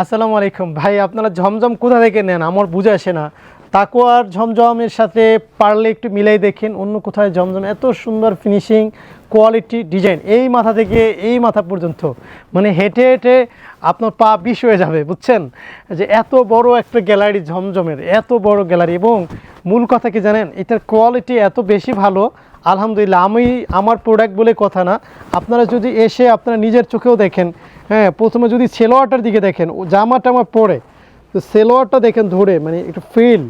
আসসালামু আলাইকুম। ভাই, আপনারা ঝমঝম কোথা থেকে নেন? আমার বুঝে আসে না। তাকুয়ার ঝমঝমের সাথে পারলে একটু মিলাই দেখেন। অন্য কোথায় ঝমঝম, এত সুন্দর ফিনিশিং কোয়ালিটি ডিজাইন এই মাথা থেকে, এই মাথা পর্যন্ত। মানে হেঁটে হেঁটে আপনার পা বিষ হয়ে যাবে, বুঝছেন? যে এত বড় একটা গ্যালারি ঝমঝমের, এত বড় গ্যালারি এবং মূল কথা কি জানেন? এটার কোয়ালিটি এত বেশি ভালো, আলহামদুলিল্লাহ, আমি আমার প্রোডাক্ট বলে কথা না। আপনারা যদি এসে আপনারা নিজের চোখেও দেখেন হ্যাঁ প্রথমে যদি সেলোয়ারটার দিকে দেখেন, ও জামা টামা পরে। তো সেলোয়ারটা দেখেন ধরে মানে একটু ফিল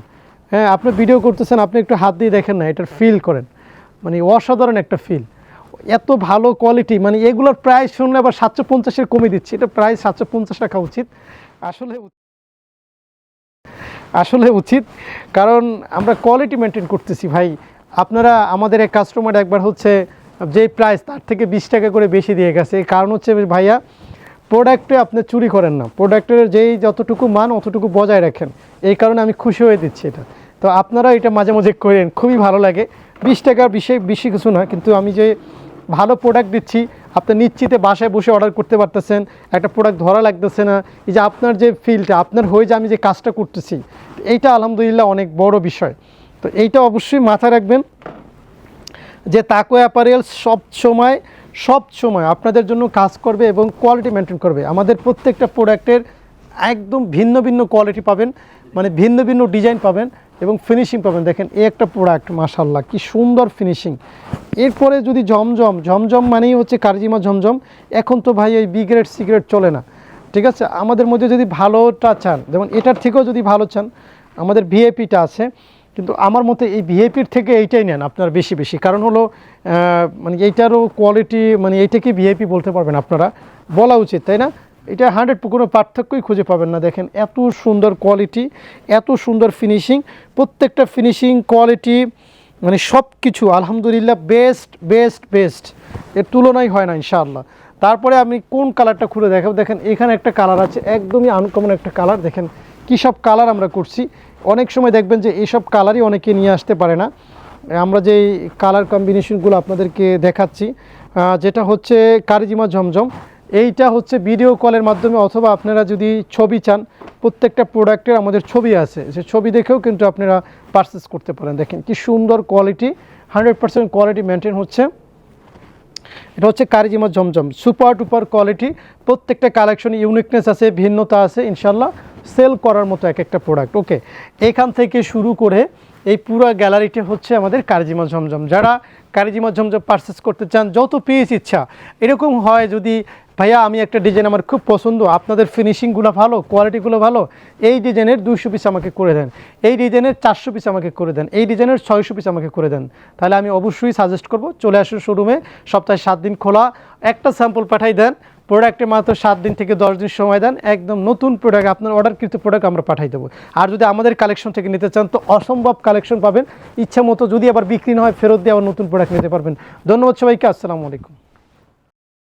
হ্যাঁ আপনি ভিডিও করতেছেন, আপনি একটু হাত দিয়ে দেখেন না, এটার ফিল করেন। মানে অসাধারণ একটা ফিল এত ভালো কোয়ালিটি মানে এগুলোর প্রাইস শুনলে আবার সাতশো পঞ্চাশের কমে দিচ্ছে। এটা প্রায় সাতশো পঞ্চাশ রাখা উচিত। আসলে আসলে উচিত, কারণ আমরা কোয়ালিটি মেনটেন করতেছি, ভাই। আপনারা, আমাদের এক কাস্টমার একবার হচ্ছে যে প্রাইস তার থেকে বিশ টাকা করে বেশি দিয়ে গেছে। কারণ হচ্ছে, ভাইয়া প্রোডাক্টে আপনি চুরি করেন না। প্রোডাক্টের যেই যতটুকু মান, অতটুকু বজায় রাখেন। এই কারণে আমি খুশি হয়ে দিচ্ছি এটা। তো আপনারা এটা মাঝে মাঝে করেন, খুবই ভালো লাগে। বিশ টাকার বেশি বেশি কিছু না, কিন্তু আমি যে ভালো প্রোডাক্ট দিচ্ছি, আপনি নিশ্চিতে বাসায় বসে অর্ডার করতে পারতেছেন, একটা প্রোডাক্ট ধরা লাগতেছে না। এই যে আপনার যে ফিলটা আপনার হয়ে যে আমি যে কাজটা করতেছি, এইটা আলহামদুলিল্লাহ অনেক বড় বিষয়। তো এইটা অবশ্যই মাথায় রাখবেন যে তাকো অ্যাপারেল সব সময় সব সময় আপনাদের জন্য কাজ করবে এবং কোয়ালিটি মেনটেন করবে। আমাদের প্রত্যেকটা প্রোডাক্টের একদম ভিন্ন ভিন্ন কোয়ালিটি পাবেন মানে ভিন্ন ভিন্ন ডিজাইন পাবেন এবং ফিনিশিং পাবেন। দেখেন, এই একটা প্রোডাক্ট মাশাল্লাহ কি সুন্দর ফিনিশিং এরপরে যদি জমজম জমজম মানেই হচ্ছে কারজিমা জমজম। এখন তো ভাই এই বিগ্রেড সিগারেট চলে না। ঠিক আছে? আমাদের মধ্যে যদি ভালোটা চান, যেমন এটার থেকেও যদি ভালো চান, আমাদের ভিআইপিটা আছে। কিন্তু আমার মতে এই ভিআইপির থেকে এইটাই নেন আপনার বেশি বেশি। কারণ হলো মানে এইটারও কোয়ালিটি মানে এইটাকে ভিআইপি বলতে পারবেন আপনারা। বলা উচিত, তাই না? এটা হান্ড্রেড কোনো পার্থক্যই খুঁজে পাবেন না। দেখেন, এত সুন্দর কোয়ালিটি এত সুন্দর ফিনিশিং প্রত্যেকটা ফিনিশিং কোয়ালিটি মানে সব কিছু আলহামদুলিল্লাহ বেস্ট বেস্ট বেস্ট এর তুলনাই হয় না, ইনশাআল্লাহ। তারপরে আমি কোন কালারটা খুলে দেখাবো? দেখেন, এখানে একটা কালার আছে, একদমই আনকমন একটা কালার দেখেন কী সব কালার আমরা করছি। অনেক সময় দেখবেন যে এইসব কালারই অনেকে নিয়ে আসতে পারে না। আমরা যে কালার কম্বিনেশনগুলো আপনাদেরকে দেখাচ্ছি যেটা হচ্ছে কারিজিমা ঝমঝম। এইটা হচ্ছে ভিডিও কলের মাধ্যমে অথবা আপনারা যদি ছবি চান, প্রত্যেকটা প্রোডাক্টের আমাদের ছবি আছে। সে ছবি দেখেও কিন্তু আপনারা পারচেস করতে পারেন। দেখেন কি সুন্দর quality hundred percent quality maintain হচ্ছে। এটা হচ্ছে Charisma Zamzam super duper quality প্রত্যেকটা কালেকশন ইউনিকনেস আছে, ভিন্নতা আছে ইনশাল্লাহ সেল করার মতো এক একটা প্রোডাক্ট ওকে এখান থেকে শুরু করে এই পুরো গ্যালারিটি হচ্ছে আমাদের কারিজিমা ঝমঝম। যারা কারিজিমা ঝমঝম পারচেস করতে চান, যত পিস ইচ্ছা, এরকম হয় যদি, ভাইয়া, আমি একটা ডিজাইন আমার খুব পছন্দ, আপনাদের ফিনিশিংগুলো ভালো কোয়ালিটিগুলো ভালো, এই ডিজাইনের দুশো পিস আমাকে করে দেন, এই ডিজাইনের চারশো পিস আমাকে করে দেন, এই ডিজাইনের ছয়শো পিস আমাকে করে দেন। তাহলে আমি অবশ্যই সাজেস্ট করব, চলে আসুন শোরুমে সপ্তাহে সাত দিন খোলা, একটা স্যাম্পল পাঠাই দেন প্রোডাক্টে মাত্র সাত দিন থেকে দশ দিন সময় দেন। একদম নতুন প্রোডাক্ট, আপনার অর্ডারকৃত প্রোডাক্ট আমরা পাঠাই দেবো। আর যদি আমাদের কালেকশন থেকে নিতে চান, তো অসম্ভব কালেকশন পাবেন। ইচ্ছা মতো যদি আবার বিক্রি না হয়, ফেরত দিয়ে আবার নতুন প্রোডাক্ট নিতে পারবেন। ধন্যবাদ সবাইকে, আসসালামু আলাইকুম।